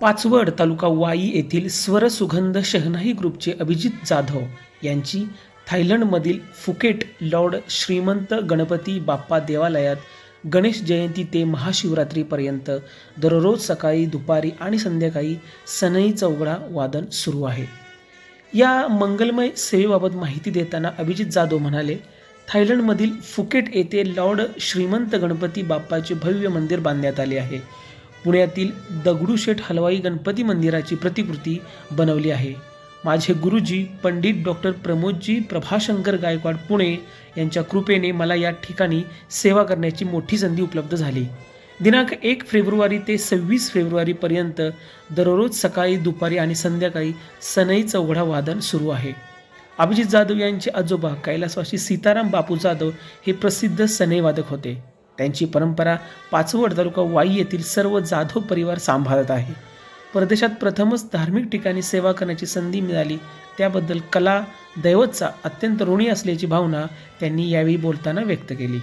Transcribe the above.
पाचवड तालुका वाई येथील स्वरसुगंध शहनाई ग्रुपचे अभिजित जाधव यांची थायलंडमधील फुकेट लॉर्ड श्रीमंत गणपती बाप्पा देवालयात गणेश जयंती ते महाशिवरात्रीपर्यंत दररोज सकाळी दुपारी आणि संध्याकाळी सनई चौघडा वादन सुरू आहे. या मंगलमय सेवेबाबत माहिती देताना अभिजित जाधव म्हणाले थायलंडमधील फुकेट येथे लॉर्ड श्रीमंत गणपती बाप्पाचे भव्य मंदिर बांधण्यात आले आहे. पुण्यातील दगडूशेठ हलवाई गणपती मंदिराची प्रतिकृती बनवली आहे. माझे गुरुजी पंडित डॉक्टर प्रमोदजी प्रभाशंकर गायकवाड पुणे यांच्या कृपेने मला या ठिकाणी सेवा करण्याची मोठी संधी उपलब्ध झाली. दिनांक एक फेब्रुवारी ते सव्वीस फेब्रुवारीपर्यंत दररोज सकाळी दुपारी आणि संध्याकाळी सनई चौघडा वादन सुरू आहे. अभिजित जाधव यांचे आजोबा कैलासवासी सीताराम बापू जाधव हे प्रसिद्ध सनई वादक होते. त्यांची परंपरा पाचवड तालुका वाई येथील सर्व जाधव परिवार सांभाळत आहे. परदेशात प्रथमच धार्मिक ठिकाणी सेवा करण्याची संधी मिळाली. त्याबद्दल कला दैवतचा अत्यंत ऋणी असल्याची भावना त्यांनी यावेळी बोलताना व्यक्त केली.